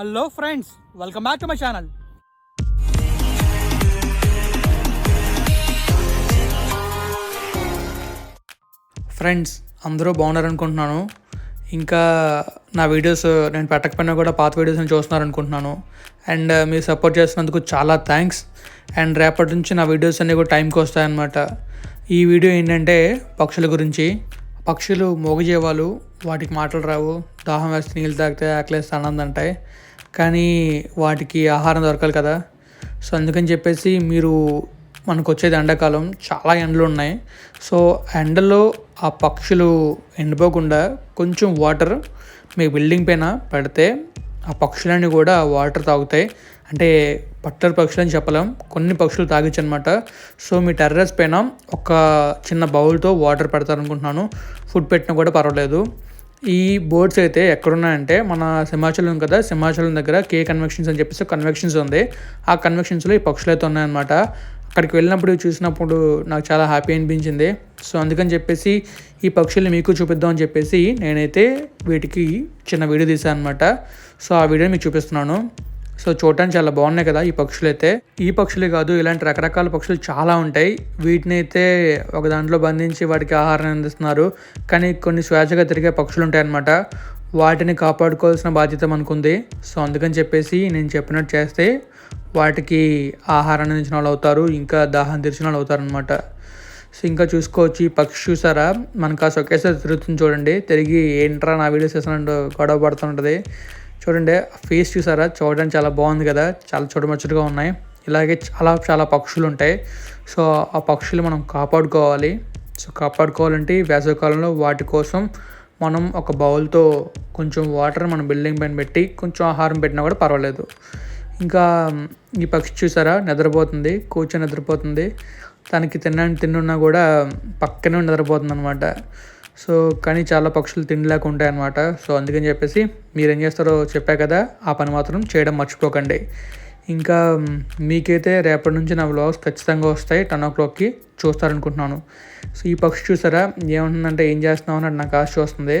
Hello friends welcome back to my channel friends అందరూ బాగున్నారు అనుకుంటున్నాను. ఇంకా నా వీడియోస్ నేను పెట్టకపోయినా కూడా పాత వీడియోస్ని చూస్తున్నారు అనుకుంటున్నాను. అండ్ uh, మీరు సపోర్ట్ చేసినందుకు చాలా థ్యాంక్స్ అండ్ రేపటి నుంచి నా వీడియోస్ అన్నీ కూడా టైంకి వస్తాయన్నమాట. ఈ వీడియో ఏంటంటే పక్షుల గురించి. పక్షులు మోగజీవాలు వాటికి మాటలు రావు దాహం వేస్తే నీళ్ళు తాగితే ఆకలేస్తే ఆనందంటాయి కానీ వాటికి ఆహారం దొరకాలి కదా. సో అందుకని చెప్పేసి మీరు మనకు వచ్చేది ఎండాకాలం. చాలా ఎండలు ఉన్నాయి. సో ఎండలో ఆ పక్షులు ఎండిపోకుండా కొంచెం వాటర్ మీ బిల్డింగ్ పైన పెడితే ఆ పక్షులన్నీ కూడా వాటర్ తాగుతాయి. అంటే పట్టర్ పక్షులు అని చెప్పలేం. కొన్ని పక్షులు తాగొచ్చు అనమాట సో మీ టెర్రస్ పైన ఒక చిన్న బౌల్తో వాటర్ పెడతారనుకుంటున్నాను. ఫుడ్ పెట్టినా కూడా పర్వాలేదు. ఈ బోర్డ్స్ అయితే ఎక్కడున్నాయంటే మన సింహాచలం కదా సింహాచలం దగ్గర కే కన్వెక్షన్స్ అని చెప్పేసి కన్వెక్షన్స్ ఉంది. ఆ కన్వెక్షన్స్లో ఈ పక్షులు అయితే ఉన్నాయన్నమాట. అక్కడికి వెళ్ళినప్పుడు చూసినప్పుడు నాకు చాలా హ్యాపీ అనిపించింది. సో అందుకని చెప్పేసి ఈ పక్షుల్ని మీకు చూపిద్దాం అని చెప్పేసి నేనైతే వీటికి చిన్న వీడియో తీసాను అనమాట సో ఆ వీడియో మీకు చూపిస్తున్నాను. సో చూడటానికి చాలా బాగున్నాయి కదా ఈ పక్షులు అయితే ఈ పక్షులే కాదు ఇలాంటి రకరకాల పక్షులు చాలా ఉంటాయి. వీటిని అయితే ఒక దాంట్లో బంధించి వాటికి ఆహారాన్ని అందిస్తున్నారు. కానీ కొన్ని స్వేచ్ఛగా తిరిగే పక్షులు ఉంటాయి అన్నమాట వాటిని కాపాడుకోవాల్సిన బాధ్యత మనకుంది. సో అందుకని చెప్పేసి నేను చెప్పినట్టు చేస్తే వాటికి ఆహారాన్ని అందించిన వాళ్ళు అవుతారు ఇంకా దాహం తీర్చిన వాళ్ళు అవుతారు అనమాట సో ఇంకా చూసుకోవచ్చు ఈ పక్షి చూసారా? మనకు ఆ సొకేసారి తిరుగుతుంది చూడండి. తిరిగి ఏంట్రా నా వీడియోస్ చేసినట్టు గొడవ పడుతుంటుంది చూడండి ఫేస్ చూసారా? చూడడానికి చాలా బాగుంది కదా. చాలా చూడముచ్చటగా ఉన్నాయి. ఇలాగే చాలా చాలా పక్షులు ఉంటాయి. సో ఆ పక్షులు మనం కాపాడుకోవాలి. సో కాపాడుకోవాలంటే వేసవికాలంలో వాటి కోసం మనం ఒక బౌల్తో కొంచెం వాటర్ మన బిల్డింగ్ పైన పెట్టి కొంచెం ఆహారం పెట్టినా కూడా పర్వాలేదు. ఇంకా ఈ పక్షి చూసారా? నిద్రపోతుంది. కూర్చొని నిద్రపోతుంది. దానికి తినడానికి తిన్నున్నా కూడా పక్కనే నిద్రపోతుంది అనమాట సో కానీ చాలా పక్షులు తినలేక ఉంటాయి అనమాట సో అందుకని చెప్పేసి మీరు ఏం చేస్తారో చెప్పా కదా ఆ పని మాత్రం చేయడం మర్చిపోకండి. ఇంకా మీకైతే రేపటి నుంచి నా వ్లాగ్స్ ఖచ్చితంగా వస్తాయి టెన్ ఓ క్లాక్కి చూస్తారనుకుంటున్నాను. సో ఈ పక్షి చూసారా? ఏమంటుందంటే ఏం చేస్తున్నావు అని నాకు ఆశ వస్తుంది.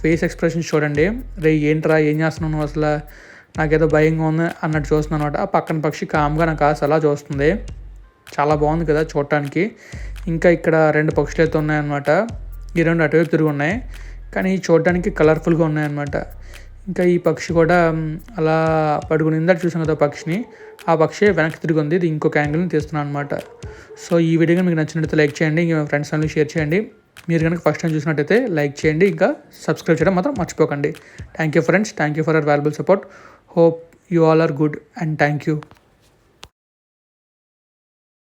ఫేస్ ఎక్స్ప్రెషన్స్ చూడండి. రే ఏంట్రా ఏం చేస్తున్నావు అసలు? నాకేదో భయంగా ఉంది అన్నట్టు చూస్తున్నాను అనమాట ఆ పక్కన పక్షి కామ్గా నాకు ఆశ అలా చూస్తుంది. చాలా బాగుంది కదా చూడటానికి. ఇంకా ఇక్కడ రెండు పక్షులు అయితే ఉన్నాయన్నమాట. ఈ రెండు అటువైపు తిరిగి ఉన్నాయి. కానీ చూడడానికి కలర్ఫుల్గా ఉన్నాయన్నమాట. ఇంకా ఈ పక్షి కూడా అలా పడుకుని ఇందాక చూసాం కదా పక్షిని. ఆ పక్షి వెనక్కి తిరిగి ఉంది. ఇది ఇంకొక యాంగిల్ని తీస్తున్నాను అనమాట సో ఈ వీడియో మీకు నచ్చినట్లయితే లైక్ చేయండి. ఇంకా ఫ్రెండ్స్ అందరూ షేర్ చేయండి. మీరు కనుక ఫస్ట్ టైం చూసినట్టయితే లైక్ చేయండి. ఇంకా సబ్స్క్రైబ్ చేయడం మాత్రం మర్చిపోకండి. Thank you friends thank you for our valuable support hope you all are good and thank you